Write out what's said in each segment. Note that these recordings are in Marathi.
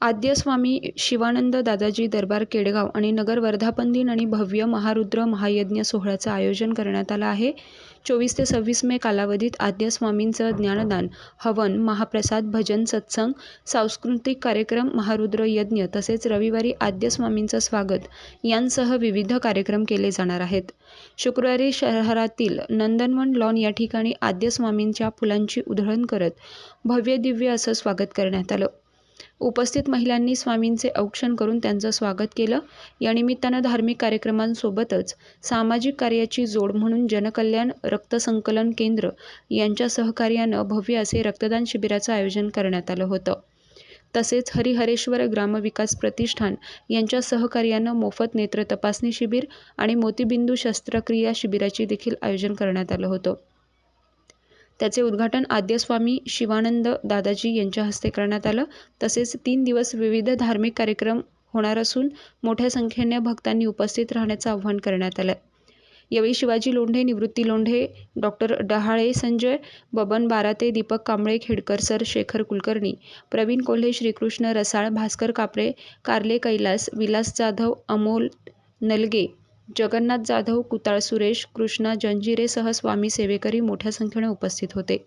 आद्य स्वामी शिवानंद दादाजी दरबार केडगाव आणि नगर वर्धापन दिन आणि भव्य महारुद्र महायज्ञ सोहळ्याचं आयोजन करण्यात आलं आहे. चोवीस ते सव्वीस मे कालावधीत आद्य स्वामींचं ज्ञानदान हवन महाप्रसाद भजन सत्संग सांस्कृतिक कार्यक्रम महारुद्र यज्ञ तसेच रविवारी आद्य स्वामींचं स्वागत यांसह विविध कार्यक्रम केले जाणार आहेत. शुक्रवारी शहरातील नंदनवन लॉन या ठिकाणी आद्य स्वामींच्या फुलांची उधळण करत भव्य दिव्य असं स्वागत करण्यात आलं. उपस्थित महिलांनी स्वामींचे औक्षण करून त्यांचं स्वागत केलं. या निमित्तानं धार्मिक कार्यक्रमांसोबतच सामाजिक कार्याची जोड म्हणून जनकल्याण रक्तसंकलन केंद्र यांच्या सहकार्यानं भव्य असे रक्तदान शिबिराचं आयोजन करण्यात आलं होतं. तसेच हरिहरेश्वर ग्रामविकास प्रतिष्ठान यांच्या सहकार्यानं मोफत नेत्र तपासणी शिबिर आणि मोतीबिंदू शस्त्रक्रिया शिबिराचे देखील आयोजन करण्यात आलं होतं. त्याचे उद्घाटन आद्यस्वामी शिवानंद दादाजी यांच्या हस्ते करण्यात आलं. तसेच तीन दिवस विविध धार्मिक कार्यक्रम होणार असून मोठ्या संख्येने भक्तांनी उपस्थित राहण्याचं आवाहन करण्यात आलं. यावेळी शिवाजी लोंढे निवृत्ती लोंढे डॉक्टर डहाळे संजय बबन बाराते दीपक कांबळे खेडकर सर शेखर कुलकर्णी प्रवीण कोल्हे श्रीकृष्ण रसाळ भास्कर कापडे कारले कैलास विलास जाधव अमोल नलगे जगन्नाथ जाधव कुताळ सुरेश कृष्णा जंजिरेसह स्वामी सेवेकरी मोठ्या संख्येने उपस्थित होते.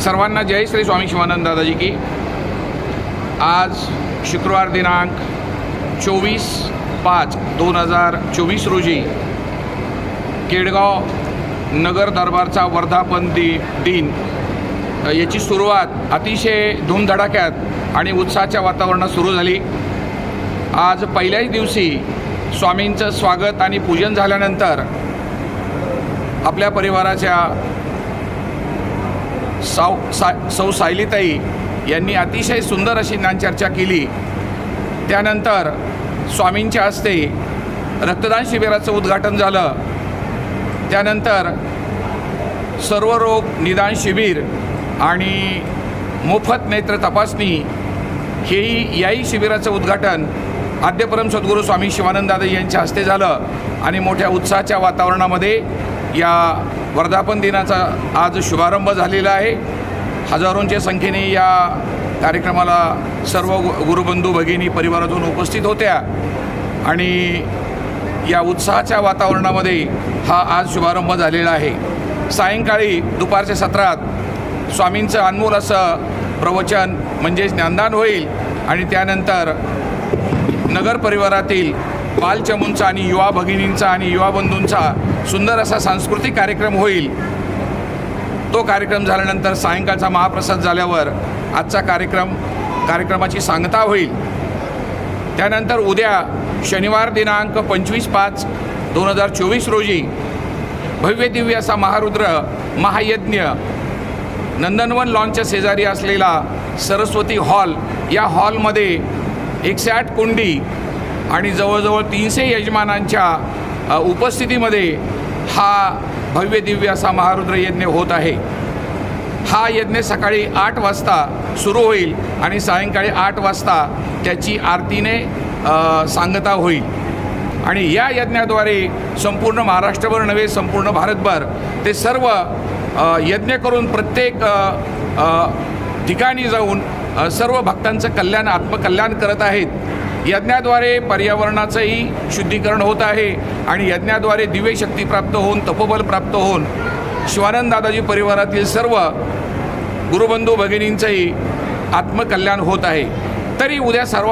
सर्वांना जय श्री स्वामी शिवानंद दादाजी की. आज शुक्रवार दिनांक चोवीस पाच दोन हजार चोवीस रोजी केडगाव नगर दरबारचा वर्धापन दि दिन याची सुरुवात अतिशय धूमधडाक्यात आणि उत्साहाच्या वातावरणात सुरू झाली. आज पहिल्याच दिवशी स्वामींचं स्वागत आणि पूजन झाल्यानंतर आपल्या परिवाराच्या साव सा सौ सायलीताई यांनी अतिशय सुंदर अशी ज्ञानचर्चा केली. त्यानंतर स्वामींच्या हस्ते रक्तदान शिबिराचं उद्घाटन झालं. त्यानंतर सर्व रोग निदान शिबिर आणि मोफत नेत्र तपासणी हेही याही शिबिराचं उद्घाटन आद्यपरम सद्गुरू स्वामी शिवानंदादा यांच्या हस्ते झालं आणि मोठ्या उत्साहाच्या वातावरणामध्ये या वर्धापन दिनाचा आज शुभारंभ झालेला आहे. हजारोंच्या संख्येने या कार्यक्रमाला सर्व गुरुबंधू भगिनी परिवारातून उपस्थित होत्या. आणि या उत्साहाच्या वातावरणामध्ये हा आज शुभारंभ झालेला आहे. सायंकाळी दुपारच्या सत्रात स्वामींचं अनमोल असं प्रवचन म्हणजे ज्ञानदान होईल. आणि त्यानंतर नगर परिवारातील बालचमूंचा आणि युवा भगिनींचा आणि युवा बंधूंचा सुंदर असा सांस्कृतिक कार्यक्रम होईल. तो कार्यक्रम झाल्यानंतर सायंकाळचा महाप्रसाद झाल्यावर आजचा कार्यक्रम कार्यक्रमाची सांगता होईल. त्यानंतर उद्या शनिवार दिनांक पंचवीस पाच दोन हजार चोवीस रोजी भव्य दिव्य असा महारुद्र महायज्ञ नंदनवन लॉनच्या शेजारी असलेला सरस्वती हॉल या हॉलमध्ये एकशे आठ कुंडी आणि जवळजवळ तीनशे यजमानांच्या उपस्थितीमध्ये हा भव्य दिव्य असा महारुद्र यज्ञ होत आहे. हा यज्ञ सकाळी आठ वाजता सुरू होईल आणि सायंकाळी आठ वाजता त्याची आरतीने सांगता होईल. आणि या यज्ञाद्वारे संपूर्ण महाराष्ट्रभर नव्हे संपूर्ण भारतभर ते सर्व यज्ञ करून प्रत्येक ठिकाणी जाऊन सर्व भक्तांचं कल्याण आत्मकल्याण करत आहेत. यज्ञाद्वारे पर्यावरणाचंही शुद्धीकरण होत आहे आणि यज्ञाद्वारे दिव्य शक्ती प्राप्त होऊन तपोबल प्राप्त होऊन शिवानंद दादाजी परिवारातील सर्व गुरुबंधू भगिनींचंही आत्मकल्याण होत आहे. तरी उद्या सर्व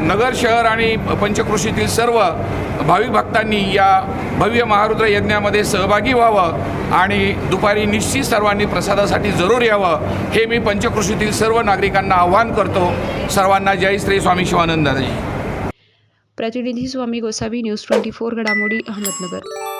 नगर शहर आणि पंचकृषीतील सर्व भाविक भक्तांनी या भव्य महारुद्र यज्ञामध्ये सहभागी व्हावं आणि दुपारी निश्चित सर्वांनी प्रसादासाठी जरूर यावं हे मी पंचकृषीतील सर्व नागरिकांना आव्हान करतो. सर्वांना जय श्री स्वामी शिवानंदाजी. प्रतिनिधी Swami Gosavi news twenty four घडामोडी अहमदनगर.